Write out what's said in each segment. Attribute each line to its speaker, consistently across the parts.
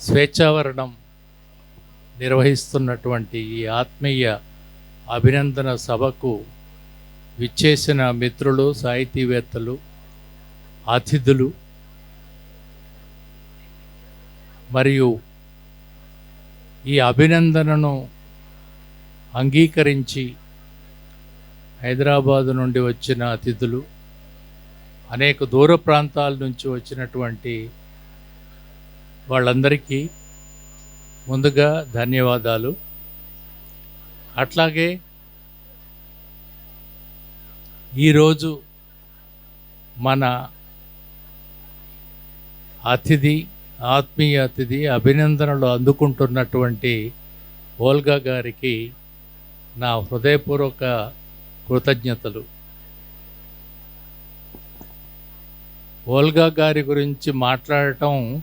Speaker 1: స్వేచ్ఛావరణం నిర్వహిస్తున్నటువంటి ఈ ఆత్మీయ అభినందన సభకు విచ్చేసిన మిత్రులు సాహితీవేత్తలు అతిథులు మరియు ఈ అభినందనను అంగీకరించి హైదరాబాదు నుండి వచ్చిన అతిథులు అనేక దూర ప్రాంతాల నుంచి వచ్చినటువంటి వాళ్ళందరికీ ముందుగా ధన్యవాదాలు. అట్లాగే ఈరోజు మన అతిథి ఆత్మీయ అతిథి అభినందనలు అందుకుంటున్నటువంటి ఓల్గా గారికి నా హృదయపూర్వక కృతజ్ఞతలు. ఓల్గా గారి గురించి మాట్లాడటం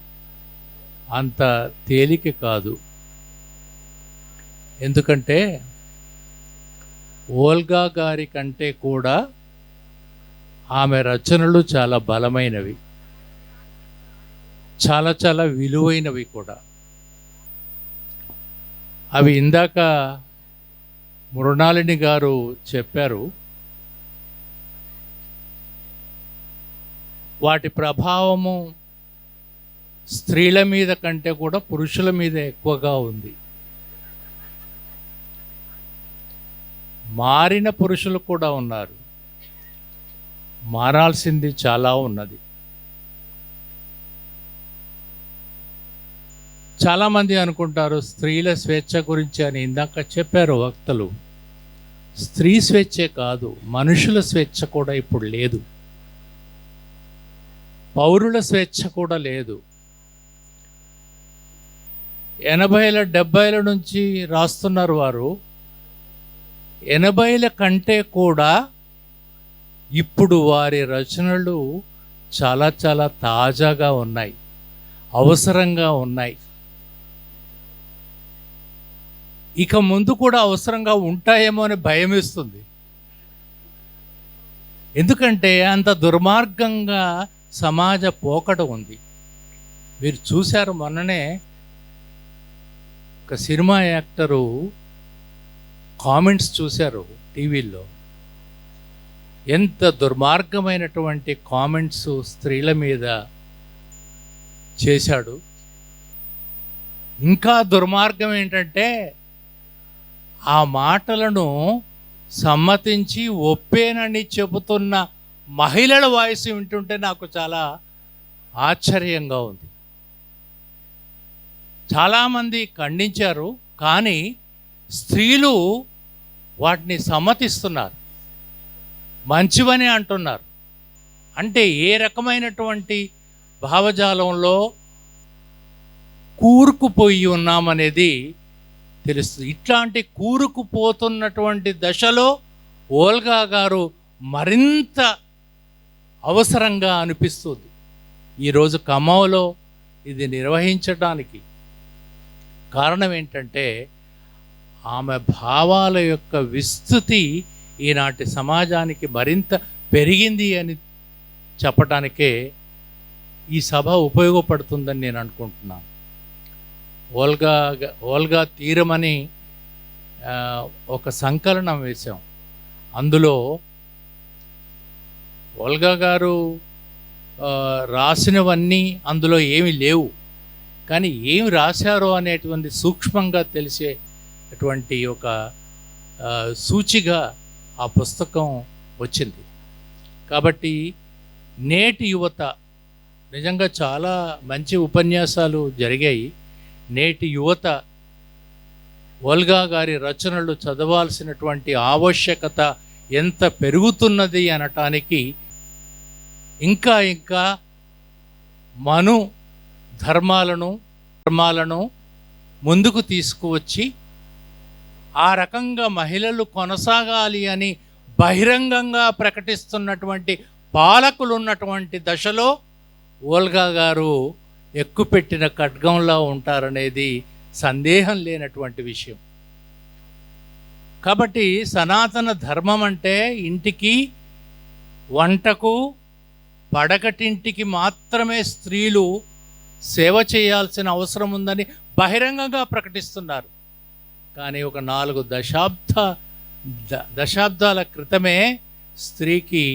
Speaker 1: అంత తేలిక కాదు. ఎందుకంటే ఓల్గా గారి కంటే కూడా ఆమె రచనలు చాలా బలమైనవి. చాలా చాలా విలువైనవి కూడా. అవి ఇందాక మృణాలిని గారు చెప్పారు. వాటి ప్రభావము స్త్రీల మీద కంటే కూడా పురుషుల మీద ఎక్కువగా ఉంది. మారిన పురుషులు కూడా ఉన్నారు. మారాల్సింది చాలా ఉన్నది. చాలామంది అనుకుంటారు స్త్రీల స్వేచ్ఛ గురించి అని ఇందాక చెప్పారు వక్తలు. స్త్రీ స్వేచ్ఛే కాదు మనుషుల స్వేచ్ఛ కూడా ఇప్పుడు లేదు. పౌరుల స్వేచ్ఛ కూడా లేదు. ఎనభైల డెబ్బైల నుంచి రాస్తున్నారు వారు. ఎనభైల కంటే కూడా ఇప్పుడు వారి రచనలు చాలా చాలా తాజాగా ఉన్నాయి. అవసరంగా ఉన్నాయి. ఇక ముందు కూడా అవసరంగా ఉంటాయేమో అని భయం వేస్తుంది. ఎందుకంటే అంత దుర్మార్గంగా సమాజ పోకడ ఉంది. మీరు చూశారు మొన్ననే ఒక సినిమా యాక్టరు కామెంట్స్ చూశారు టీవీలో ఎంత దుర్మార్గమైనటువంటి కామెంట్స్ స్త్రీల మీద చేశాడు. ఇంకా దుర్మార్గం ఏంటంటే ఆ మాటలను సమ్మతించి ఒప్పేనని చెబుతున్న మహిళల వాయిస్ వింటుంటే నాకు చాలా ఆశ్చర్యంగా ఉంది. చాలామంది ఖండించారు కానీ స్త్రీలు వాటిని సమ్మతిస్తున్నారు. మంచివని అంటున్నారు. అంటే ఏ రకమైనటువంటి భావజాలంలో కూరుకుపోయి ఉన్నామనేది తెలుస్తుంది. ఇట్లాంటి కూరుకుపోతున్నటువంటి దశలో ఓల్గా గారు మరింత అవసరంగా అనిపిస్తుంది. ఈరోజు ఖమ్మంలో ఇది నిర్వహించడానికి కారణం ఏంటంటే ఆమె భావాల యొక్క విస్తృతి ఈనాటి సమాజానికి మరింత పెరిగింది అని చెప్పటానికే ఈ సభ ఉపయోగపడుతుందని నేను అనుకుంటున్నాను. ఓల్గా ఓల్గా తీరమని ఒక సంకలనం వేశాం. అందులో ఓల్గా గారు రాసినవన్నీ అందులో ఏమీ లేవు. కానీ ఏమి రాశారో అనేటువంటి సూక్ష్మంగా తెలిసేటువంటి ఒక సూచిగా ఆ పుస్తకం వచ్చింది. కాబట్టి నేటి యువత నిజంగా చాలా మంచి ఉపన్యాసాలు జరిగాయి. నేటి యువత వల్గా గారి రచనలు చదవాల్సినటువంటి ఆవశ్యకత ఎంత పెరుగుతున్నది అనటానికి ఇంకా ఇంకా మను ధర్మాలను ధర్మాలను ముందుకు తీసుకువచ్చి ఆ రకంగా మహిళలు కొనసాగాలి అని బహిరంగంగా ప్రకటిస్తున్నటువంటి పాలకులు ఉన్నటువంటి దశలో ఓల్గా గారు ఎక్కుపెట్టిన ఖడ్గంలా ఉంటారనేది సందేహం లేనటువంటి విషయం. కాబట్టి సనాతన ధర్మం అంటే ఇంటికి వంటకు పడకటింటికి మాత్రమే స్త్రీలు సేవ చేయాల్సిన అవసరం ఉందని బహిరంగంగా ప్రకటిస్తున్నారు. కానీ ఒక నాలుగు దశాబ్ద దశాబ్దాల క్రితమే స్త్రీకి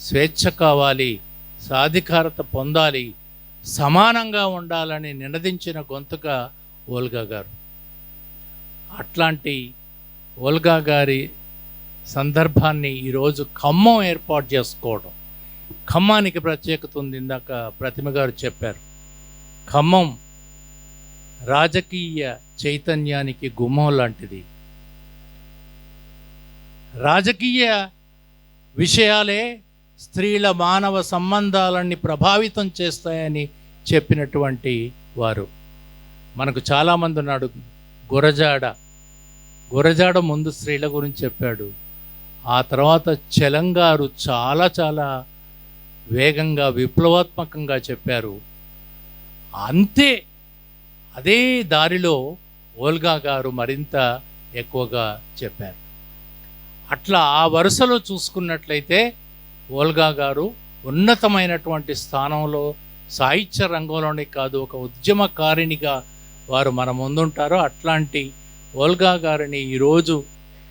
Speaker 1: స్వేచ్ఛ కావాలి సాధికారత పొందాలి సమానంగా ఉండాలని నినదించిన గొంతుగా ఓల్గా గారు. అట్లాంటి ఓల్గా గారి సందర్భాన్ని ఈరోజు ఖమ్మం ఏర్పాటు చేసుకోవడం ఖమ్మానికి ప్రత్యేకత ఉంది ఇందాక ప్రతిమ గారు చెప్పారు. ఖమ్మం రాజకీయ చైతన్యానికి గుమ్మం లాంటిది. రాజకీయ విషయాలే స్త్రీల మానవ సంబంధాలని ప్రభావితం చేస్తాయని చెప్పినటువంటి వారు. మనకు చాలామంది ఉన్నాడు. గురజాడ. గురజాడ ముందు స్త్రీల గురించి చెప్పాడు. ఆ తర్వాత చెలంగారు చాలా చాలా వేగంగా విప్లవాత్మకంగా చెప్పారు. అంతే. అదే దారిలో ఓల్గా గారు మరింత ఎక్కువగా చెప్పారు. అట్లా ఆ వరుసలో చూసుకున్నట్లయితే ఓల్గా గారు ఉన్నతమైనటువంటి స్థానంలో సాహిత్య రంగంలోనే కాదు ఒక ఉద్యమకారిణిగా వారు మన ముందుంటారో. అట్లాంటి ఓల్గా గారిని ఈరోజు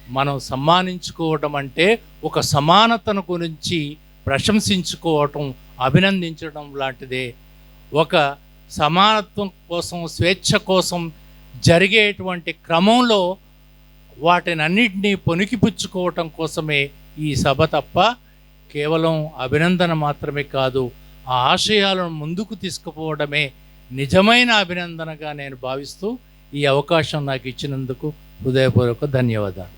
Speaker 1: మనం సమ్మానించుకోవటం అంటే ఒక సమానతను గురించి ప్రశంసించుకోవటం అభినందించడం లాంటిదే. ఒక సమానత్వం కోసం స్వేచ్ఛ కోసం జరిగేటువంటి క్రమంలో వాటినన్నిటినీ పొనికిపుచ్చుకోవటం కోసమే ఈ సభ తప్ప కేవలం అభినందన మాత్రమే కాదు ఆ ఆశయాలను ముందుకు తీసుకుపోవడమే నిజమైన అభినందనగా నేను భావిస్తూ ఈ అవకాశం నాకు ఇచ్చినందుకు హృదయపూర్వక ధన్యవాదాలు.